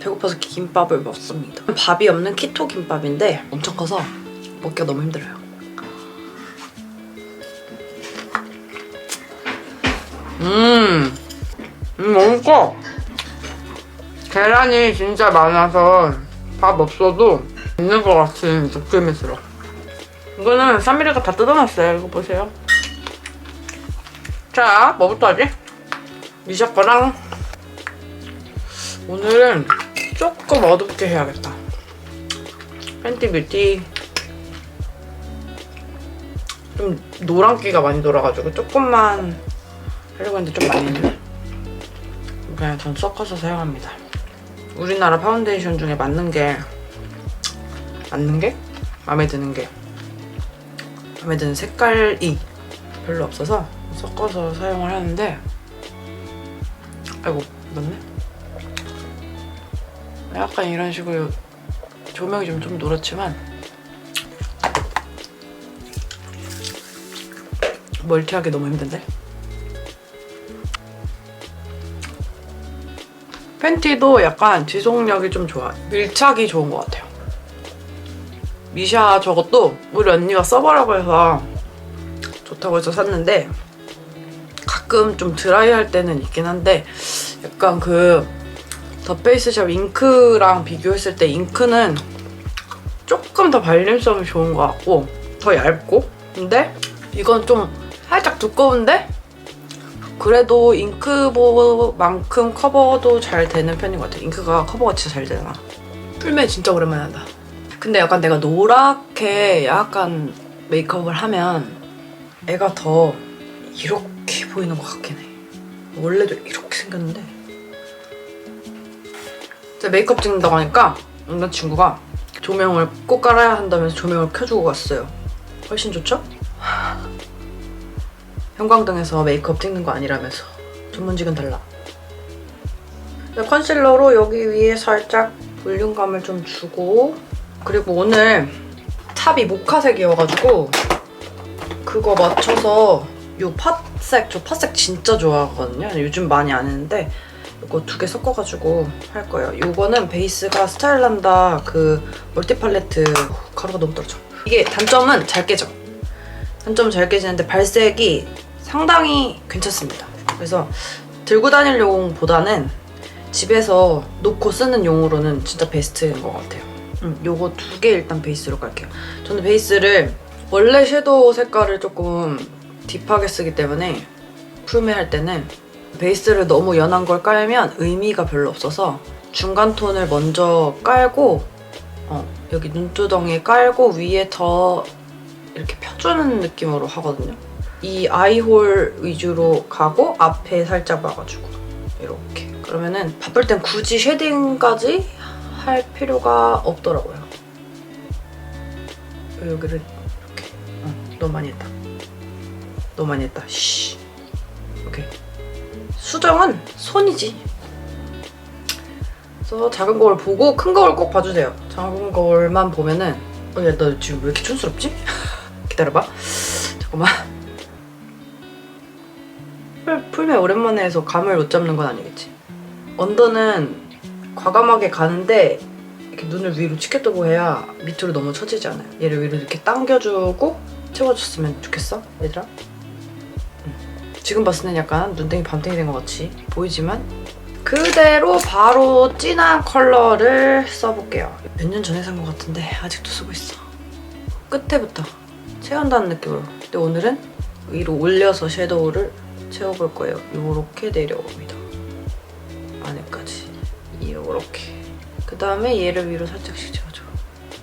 배고파서 김밥을 먹습니다. 밥이 없는 키토 김밥인데 엄청 커서 먹기가 너무 힘들어요. 음, 음 맛있어. 계란이 진짜 많아서 밥 없어도 있는 것 같은 느낌이 들어. 이거는 쌈미리가 다 뜯어놨어요. 이거 보세요. 자, 뭐부터 하지? 미샤 거랑 오늘은 조금 어둡게 해야겠다. 팬티 뷰티 좀 노란기가 많이 돌아가지고 조금만 하려고 했는데 좀 많이 했네. 그냥 전 섞어서 사용합니다. 우리나라 파운데이션 중에 맞는 게 맞는 게 마음에 드는 게 마음에 드는 색깔이 별로 없어서 섞어서 사용을 하는데 아이고 맞네 약간 이런 식으로 조명이 좀, 좀 노랗지만 멀티하기 너무 힘든데? 팬티도 약간 지속력이 좀 좋아. 밀착이 좋은 것 같아요. 미샤 저것도 우리 언니가 써보라고 해서 좋다고 해서 샀는데 가끔 좀 드라이 할 때는 있긴 한데 약간 그 더 페이스샵 잉크랑 비교했을 때 잉크는 조금 더 발림성이 좋은 것 같고 더 얇고 근데 이건 좀 살짝 두꺼운데 그래도 잉크보만큼 커버도 잘 되는 편인 것 같아 잉크가 커버가 진짜 잘 되잖아 풀메 진짜 오랜만에 한다 근데 약간 내가 노랗게 약간 메이크업을 하면 애가 더 이렇게 보이는 것 같긴 해. 원래도 이렇게 생겼는데. 제가 메이크업 찍는다고 하니까 남자친구가 조명을 꼭 깔아야 한다면서 조명을 켜주고 갔어요. 훨씬 좋죠? 하... 형광등에서 메이크업 찍는 거 아니라면서. 전문직은 달라. 네, 컨실러로 여기 위에 살짝 볼륨감을 좀 주고 그리고 오늘 탑이 모카색이어가지고 그거 맞춰서 요 팥색, 저 팥색 진짜 좋아하거든요. 요즘 많이 안 했는데 이거 두 개 섞어가지고 할 거예요. 요거는 베이스가 스타일란다 그 멀티 팔레트 가루가 너무 떨어져. 이게 단점은 잘 깨져. 단점은 잘 깨지는데 발색이 상당히 괜찮습니다. 그래서 들고 다닐 용보다는 집에서 놓고 쓰는 용으로는 진짜 베스트인 것 같아요. 음, 요거 두 개 일단 베이스로 깔게요. 저는 베이스를 원래 섀도우 색깔을 조금 딥하게 쓰기 때문에 풀메 할 때는 베이스를 너무 연한 걸 깔면 의미가 별로 없어서 중간 톤을 먼저 깔고 어, 여기 눈두덩이에 깔고 위에 더 이렇게 펴주는 느낌으로 하거든요. 이 아이홀 위주로 가고 앞에 살짝 막아주고 이렇게 그러면은 바쁠 땐 굳이 쉐딩까지 할 필요가 없더라고요. 여기를 이렇게 어, 너무 많이 했다. 너무 많이 했다. 쉬. 수정은 손이지. 그래서 작은 거울 보고 큰 거울 꼭 봐주세요. 작은 거울만 보면은 어, 야, 너 지금 왜 이렇게 촌스럽지? 기다려봐. 잠깐만. 풀, 풀메 오랜만에 해서 감을 못 잡는 건 아니겠지. 언더는 과감하게 가는데 이렇게 눈을 위로 치켜뜨고 해야 밑으로 너무 처지지 않아요. 얘를 위로 이렇게 당겨주고 채워줬으면 좋겠어, 얘들아. 음. 지금 봤을 땐 약간 눈땡이 밤탱이 된 것 같이 보이지만 그대로 바로 진한 컬러를 써볼게요. 몇 년 전에 산 것 같은데 아직도 쓰고 있어. 끝에부터 채운다는 느낌으로. 근데 오늘은 위로 올려서 섀도우를 채워볼 거예요. 이렇게 내려옵니다. 안에까지. 이렇게. 그 다음에 얘를 위로 살짝씩 채워줘.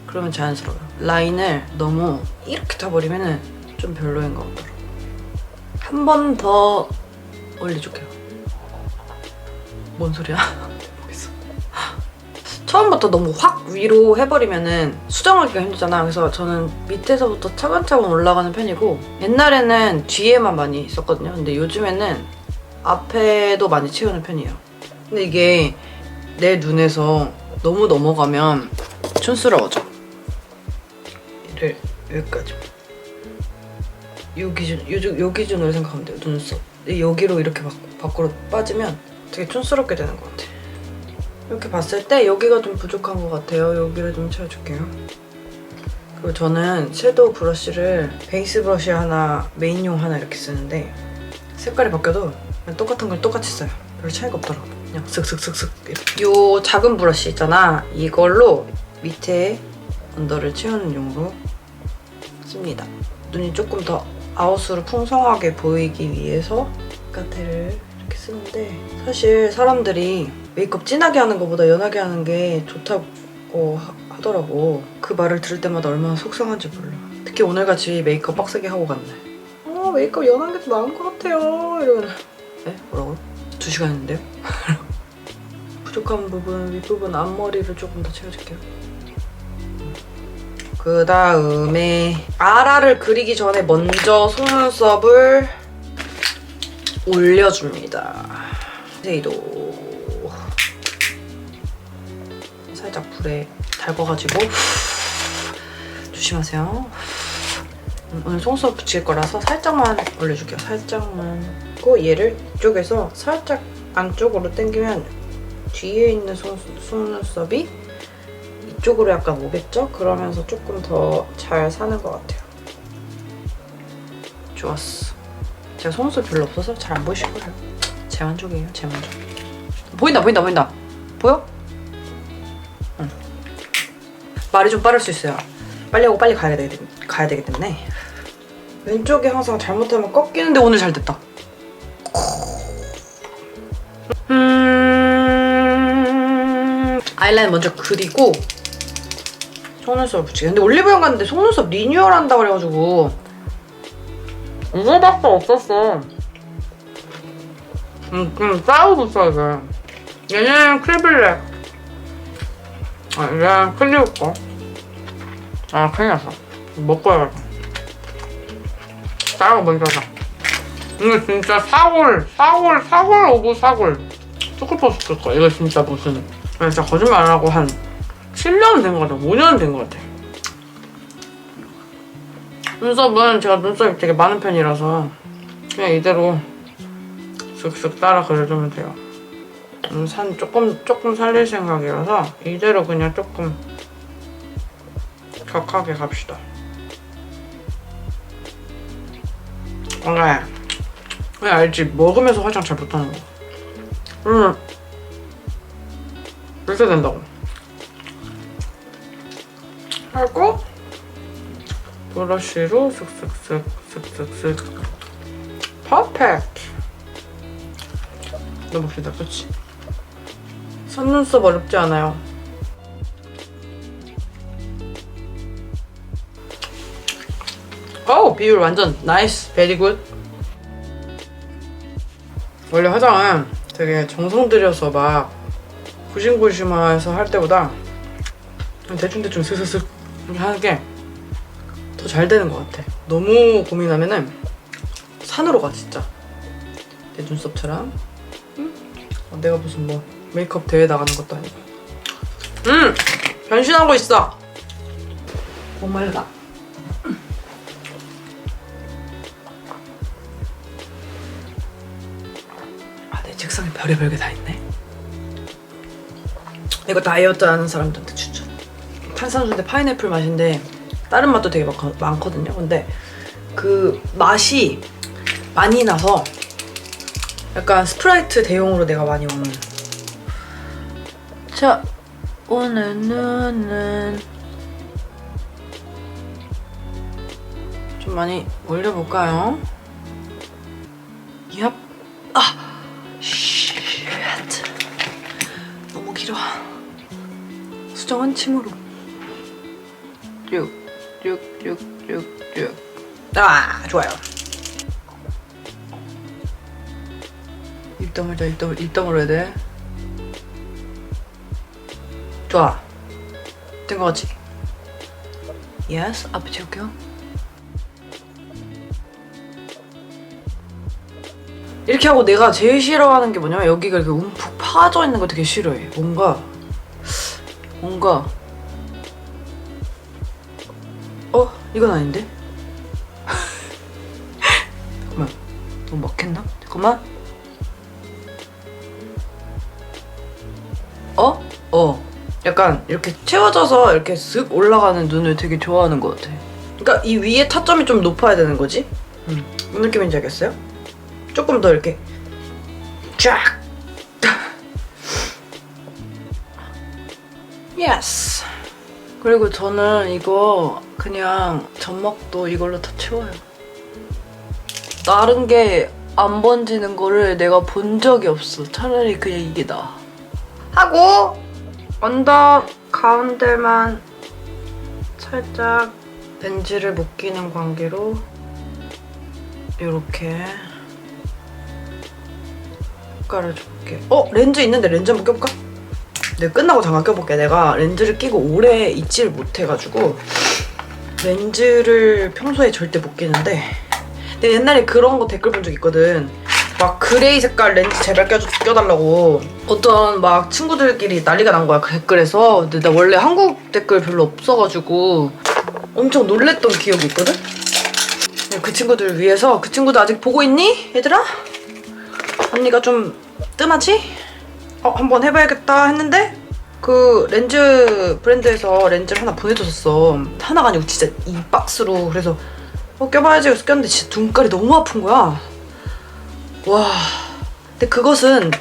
그러면 자연스러워요. 라인을 너무 이렇게 타버리면 좀 별로인 것 같더라고. 한 번 더 올려줄게요. 뭔 소리야? 처음부터 너무 확 위로 해버리면은 수정하기가 힘들잖아. 그래서 저는 밑에서부터 차근차근 올라가는 편이고 옛날에는 뒤에만 많이 썼거든요. 근데 요즘에는 앞에도 많이 채우는 편이에요. 근데 이게 내 눈에서 너무 넘어가면 촌스러워져. 얘를 여기까지. 요 기준, 요, 요 기준으로 생각하면 돼요, 눈썹. 여기로 이렇게 밖, 밖으로 빠지면 되게 촌스럽게 되는 것 같아. 이렇게 봤을 때 여기가 좀 부족한 것 같아요. 여기를 좀 채워줄게요. 그리고 저는 섀도우 브러쉬를 베이스 브러쉬 하나, 메인용 하나 이렇게 쓰는데 색깔이 바뀌어도 똑같은 걸 똑같이 써요. 별 차이가 없더라고. 그냥 슥슥슥슥. 요 작은 브러쉬 있잖아. 이걸로 밑에 언더를 채우는 용으로 씁니다. 눈이 조금 더 아웃으로 풍성하게 보이기 위해서 바깥에를 이렇게 쓰는데 사실 사람들이 메이크업 진하게 하는 것보다 연하게 하는 게 좋다고 하, 하더라고. 그 말을 들을 때마다 얼마나 속상한지 몰라. 특히 오늘같이 메이크업 빡세게 하고 갔네. 어 메이크업 연한 게 더 나은 것 같아요. 이러면 네? 뭐라고요? 두 시간 했는데요? 부족한 부분, 윗부분 앞머리를 조금 더 채워줄게요. 그 다음에 아라를 그리기 전에 먼저 속눈썹을 올려줍니다. 세이도 살짝 불에 달궈가지고 조심하세요. 음, 오늘 속눈썹 붙일 거라서 살짝만 올려줄게요. 살짝만. 그리고 얘를 이쪽에서 살짝 안쪽으로 당기면 뒤에 있는 속, 속눈썹이 이쪽으로 약간 오겠죠? 그러면서 조금 더 잘 사는 것 같아요. 좋았어. 제가 속눈썹 별로 없어서 잘 안 보이실 거예요. 제 만족이에요, 제 만족. 보인다, 보인다, 보인다. 보여? 응. 말이 좀 빠를 수 있어요. 빨리 하고 빨리 가야 되기, 가야 되기 때문에. 왼쪽이 항상 잘못하면 꺾이는데 오늘 잘 됐다. 음... 아이라인 먼저 그리고 속눈썹을 붙이게. 근데 올리브영 갔는데 속눈썹 리뉴얼 한다고 그래가지고 이거밖에 없었어. 음, 음, 싸우고 써, 이거. 얘는 크리블랙. 아, 얘는 클리오 거. 아, 큰일 났어. 먹고 해야겠다. 싸우고 먼저 사. 이거 진짜 사골, 사골, 사골 오브 사골. 초코퍼스트 거. 이거 진짜 무슨. 아, 진짜 거짓말 안 하고 한 7년 된 것 같아. 5년 된 것 같아. 눈썹은 제가 눈썹이 되게 많은 편이라서 그냥 이대로 슥슥 따라 그려주면 돼요. 음, 산 조금 조금 살릴 생각이라서 이대로 그냥 조금 격하게 갑시다. 원래 왜 알지? 먹으면서 화장 잘 못하는 거. 음 이렇게 된다고. 하고 브러쉬로 슥슥슥 슥슥슥. 퍼펙트. 넣어봅시다 그치? 속눈썹 어렵지 않아요. 오 비율 완전 나이스. 베리 굿 원래 화장은 되게 정성 들여서 막 구심구심해서 할 때보다 대충대충 이렇게 하는 게 더 잘 되는 것 같아. 너무 고민하면은 산으로 가 진짜. 내 눈썹처럼. 응? 어, 내가 무슨 뭐 메이크업 대회 나가는 것도 아니고. 음 변신하고 있어. 목말라. 아내 책상에 별의별 게 다 있네. 이거 다이어트 하는 사람들한테 추천. 탄산수인데 파인애플 맛인데 다른 맛도 되게 많거, 많거 든요. 근데 그 맛이 많이 나서 약간 스프라이트 대용으로 내가 많이 오는. 자, 오늘 눈은 좀 많이 올려볼까요? 얍. 아, 쉣. 너무 길어. 수정은 침으로. 쭉, 쭉, 쭉, 쭉, 쭉. 아, 좋아요. 입더물 더 입더물, 입더물 해야 돼. 좋아. 된 거 같지? 예스, 앞에 채울게요. 이렇게 하고 내가 제일 싫어하는 게 뭐냐면 여기가 이렇게 움푹 파져 있는 거 되게 싫어해. 뭔가 뭔가 이건 아닌데? 잠깐만 너무 막혔나? 잠깐만 어? 어. 약간 이렇게 채워져서 이렇게 쓱 올라가는 눈을 되게 좋아하는 것 같아. 그러니까 이 위에 타점이 좀 높아야 되는 거지? 음. 무슨 느낌인지 알겠어요? 조금 더 이렇게 쫙! 예스! 그리고 저는 이거 그냥 점막도 이걸로 다 채워요. 다른 게 안 번지는 거를 내가 본 적이 없어. 차라리 그냥 이게 나아. 하고 언더 가운데만 살짝 렌즈를 못 끼는 관계로 이렇게 효과를 줄게. 어? 렌즈 있는데 렌즈 한번 껴볼까? 내가 끝나고 잠깐 껴볼게. 내가 렌즈를 끼고 오래 있지를 못해가지고 렌즈를 평소에 절대 못 끼는데 내가 옛날에 그런 거 댓글 본 적 있거든. 막 그레이 색깔 렌즈 제발 껴, 껴달라고 어떤 막 친구들끼리 난리가 난 거야 그 댓글에서 근데 나 원래 한국 댓글 별로 없어가지고 엄청 놀랬던 기억이 있거든 그 친구들을 위해서 그 친구도 아직 보고 있니 얘들아? 언니가 좀 뜸하지? 어 한번 해봐야겠다 했는데 그 렌즈 브랜드에서 렌즈를 하나 보내줬었어 하나가 아니고 진짜 이 박스로 그래서 어 껴봐야지 그래서 꼈는데 진짜 눈깔이 너무 아픈 거야 와. 근데 그것은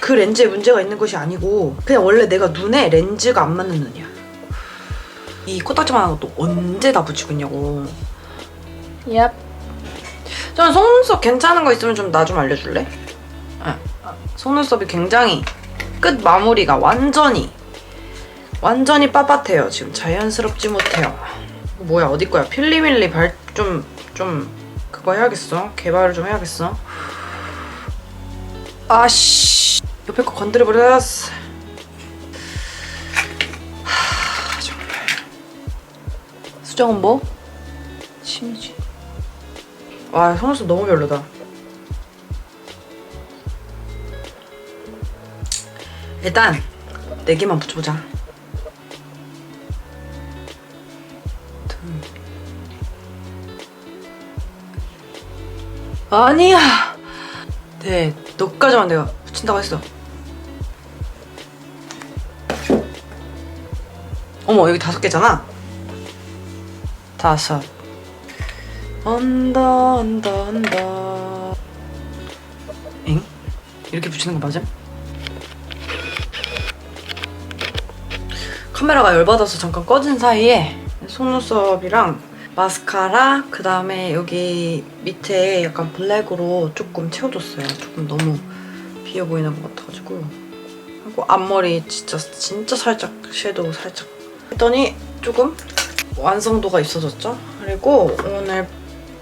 그 렌즈에 문제가 있는 것이 아니고 그냥 원래 내가 눈에 렌즈가 안 맞는 눈이야. 이 코딱지만한 것도 언제 다 붙이고 있냐고. 얍. 저는 속눈썹 괜찮은 거 있으면 좀 나좀 알려줄래? 아, 아, 속눈썹이 굉장히 끝 마무리가 완전히 완전히 빳빳해요. 지금 자연스럽지 못해요. 뭐야 어디 거야? 필리밀리 발좀좀 그거 해야겠어. 개발을 좀 해야겠어. 아씨 옆에 거 건드려 버렸어 하 정말 수정은 뭐? 침이지 와 속눈썹 너무 별로다 일단 네 개만 붙여보자 둘. 아니야 네, 너까지만 내가 붙인다고 했어. 어머, 여기 다섯 개잖아. 다섯. 언더, 언더, 언더. 엥? 이렇게 붙이는 거 맞음? 카메라가 열받아서 잠깐 꺼진 사이에 속눈썹이랑 마스카라 그 다음에 여기 밑에 약간 블랙으로 조금 채워줬어요. 조금 너무 비어 보이는 것 같아가지고 하고 앞머리 진짜 진짜 살짝 섀도우 살짝 했더니 조금 완성도가 있어졌죠. 그리고 오늘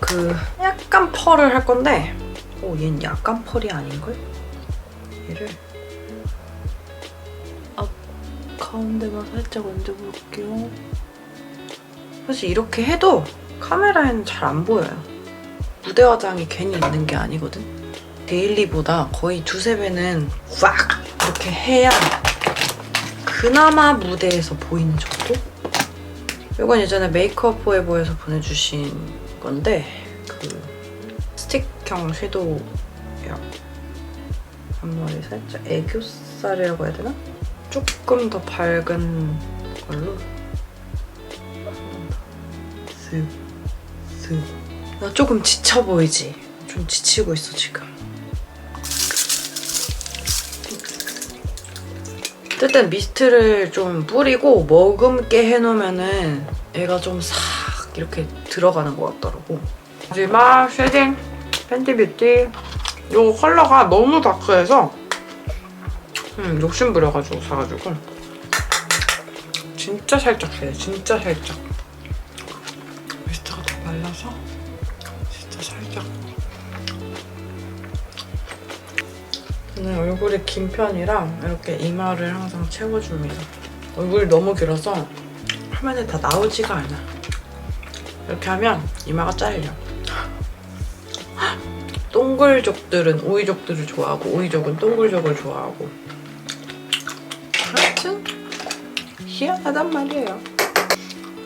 그 약간 펄을 할 건데 오 얘는 약간 펄이 아닌걸? 얘를 앞 가운데만 살짝 얹어볼게요. 사실 이렇게 해도 카메라에는 잘 안 보여요. 무대 화장이 괜히 있는 게 아니거든. 데일리보다 거의 두세 배는 꽉 이렇게 해야 그나마 무대에서 보이는 정도? 이건 예전에 메이크업 포에버에서 보내주신 건데 그 스틱형 섀도우예요. 앞머리 살짝 애교살이라고 해야 되나? 조금 더 밝은 걸로 쓱, 쓱. 나 조금 지쳐 보이지? 좀 지치고 있어, 지금. 어쨌든 미스트를 좀 뿌리고 머금게 해놓으면은 얘가 좀 싹 이렇게 들어가는 것 같더라고. 마지막 쉐딩 팬티 뷰티 이 컬러가 너무 다크해서 음, 욕심 부려가지고 사가지고. 진짜 살짝 해, 진짜 살짝. 미스트가 더 말라서 진짜 살짝. 저는 얼굴이 긴 편이라 이렇게 이마를 항상 채워줍니다. 얼굴이 너무 길어서 화면에 다 나오지가 않아. 이렇게 하면 이마가 잘려. 동글족들은 오이족들을 좋아하고 오이족은 동글족을 좋아하고 희한하단 말이에요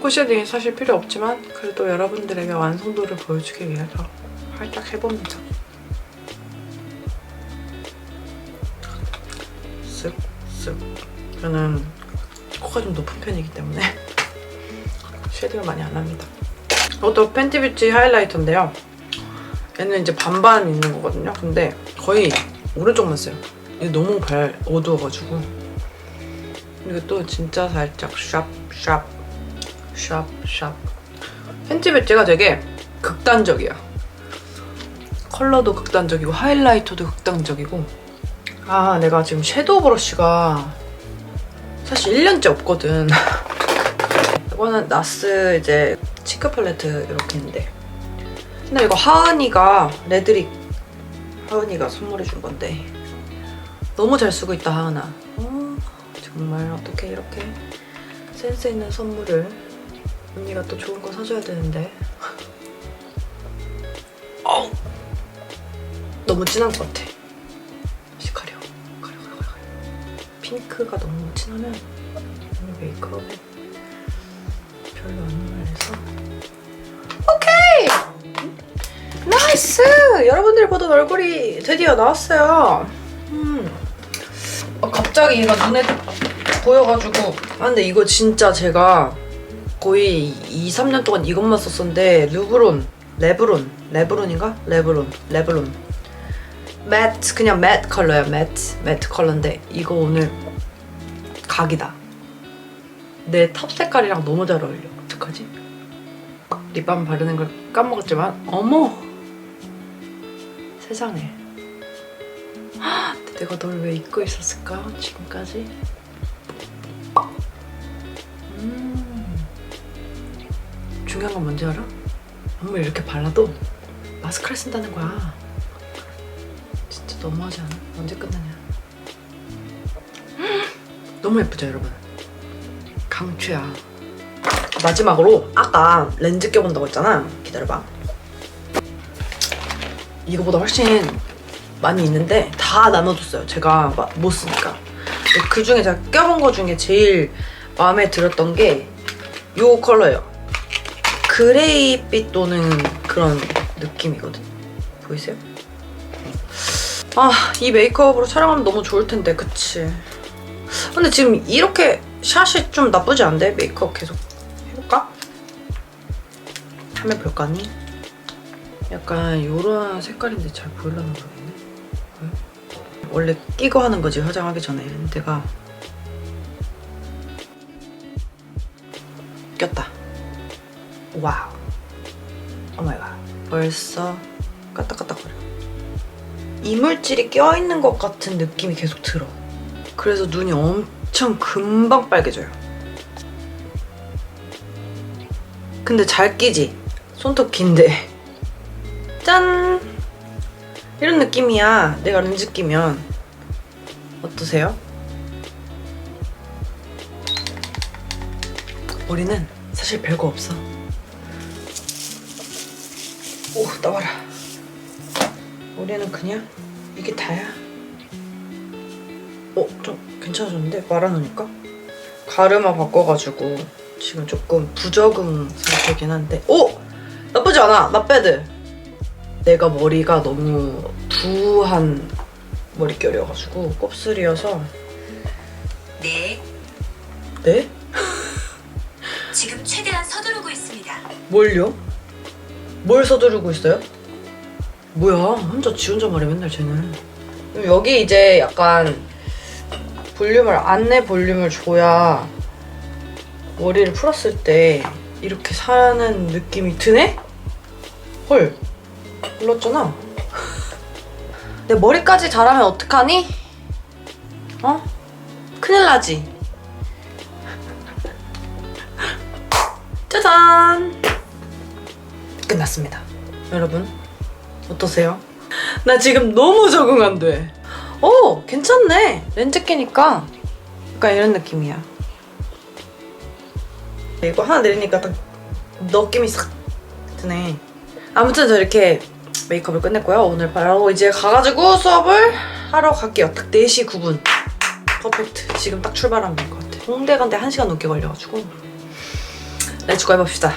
코쉐딩이 사실 필요 없지만 그래도 여러분들에게 완성도를 보여주기 위해서 살짝 해봅니다. 쓱, 쓱. 저는 코가 좀 높은 편이기 때문에 쉐딩을 많이 안 합니다. 이것도 팬티 뷰티 하이라이터인데요. 얘는 이제 반반 있는 거거든요. 근데 거의 오른쪽만 써요. 이게 너무 발 어두워가지고. 또 진짜 살짝 샵, 샵, 샵, 샵. 팬티 뷰티가 되게 극단적이야. 컬러도 극단적이고 하이라이터도 극단적이고. 아 내가 지금 섀도우 브러쉬가 사실 1년째 없거든. 이거는 나스 이제 치크 팔레트 이렇게 있는데. 근데 이거 하은이가 레드릭 하은이가 선물해 준 건데. 너무 잘 쓰고 있다 하은아. 어, 정말 어떻게 이렇게 센스 있는 선물을 언니가 또 좋은 거 사줘야 되는데. 어우 너무 진한 것 같아. 다시 가려. 가려 가려 가려 핑크가 너무 진하면 오늘 메이크업에 별로 안 어울려서. 오케이! 나이스! 여러분들이 보던 얼굴이 드디어 나왔어요. 음. 어, 갑자기 얘가 눈에 보여가지고. 아 근데 이거 진짜 제가 거의 2, 3년 동안 이것만 썼었는데 르브론 레브론 레브론인가? 레브론 레브론. 매트 그냥 매트 컬러야 매트 매트 컬러인데 이거 오늘 각이다. 내 탑 색깔이랑 너무 잘 어울려. 어떡하지? 립밤 바르는 걸 까먹었지만. 어머! 세상에. 헉, 내가 널 왜 잊고 있었을까 지금까지 음 중요한 건 뭔지 알아? 아무리 이렇게 발라도 마스카라 쓴다는 거야 진짜 너무하지 않아? 언제 끝나냐? 너무 예쁘죠, 여러분? 강추야. 마지막으로 아까 렌즈 껴본다고 했잖아. 기다려봐. 이거보다 훨씬 많이 있는데 다 나눠줬어요. 제가 마- 못 쓰니까. 그 중에 제가 껴본 거 중에 제일 마음에 들었던 게이 컬러예요. 그레이빛 도는 그런 느낌이거든. 보이세요? 아, 이 메이크업으로 촬영하면 너무 좋을 텐데, 그치? 근데 지금 이렇게 샷이 좀 나쁘지 않은데? 메이크업 계속 해볼까? 하면 볼까니? 약간 이런 색깔인데 잘 보이려나. 왜? 원래 끼고 하는 거지, 화장하기 전에. 내가 꼈다. 와우. 오마이갓. 벌써 까딱까딱거려. 이물질이 껴있는 것 같은 느낌이 계속 들어. 그래서 눈이 엄청 금방 빨개져요. 근데 잘 끼지? 손톱 긴데. 짠! 이런 느낌이야. 내가 렌즈 끼면. 어떠세요? 우리는 사실 별거 없어. 오, 나와라. 우리는 그냥 이게 다야. 어, 좀 괜찮아졌는데? 말아놓으니까? 가르마 바꿔가지고 지금 조금 부적응 상태긴 한데 오! 나쁘지 않아! 나빼드! 내가 머리가 너무 부한 머릿결이어가지고 곱슬이어서 네, 네? 지금 최대한 서두르고 있습니다. 뭘요? 뭘 서두르고 있어요? 뭐야 혼자 지 혼자 말해 맨날 쟤는 여기 이제 약간 볼륨을 안내 볼륨을 줘야 머리를 풀었을 때 이렇게 사는 느낌이 드네? 헐 몰랐잖아 내 머리까지 자라면 어떡하니? 어? 큰일 나지? 짜잔 끝났습니다. 여러분 어떠세요? 나 지금 너무 적응 안 돼. 어 괜찮네. 렌즈 끼니까 약간 이런 느낌이야. 이거 하나 내리니까 딱 느낌이 싹 드네. 아무튼 저 이렇게 메이크업을 끝냈고요. 오늘 바로 이제 가가지고 수업을 하러 갈게요. 딱 4시 9분. 퍼펙트. 지금 딱 출발하면 될 것 같아. 홍대 간데 1시간 넘게 걸려가지고. 렛츠고 해봅시다.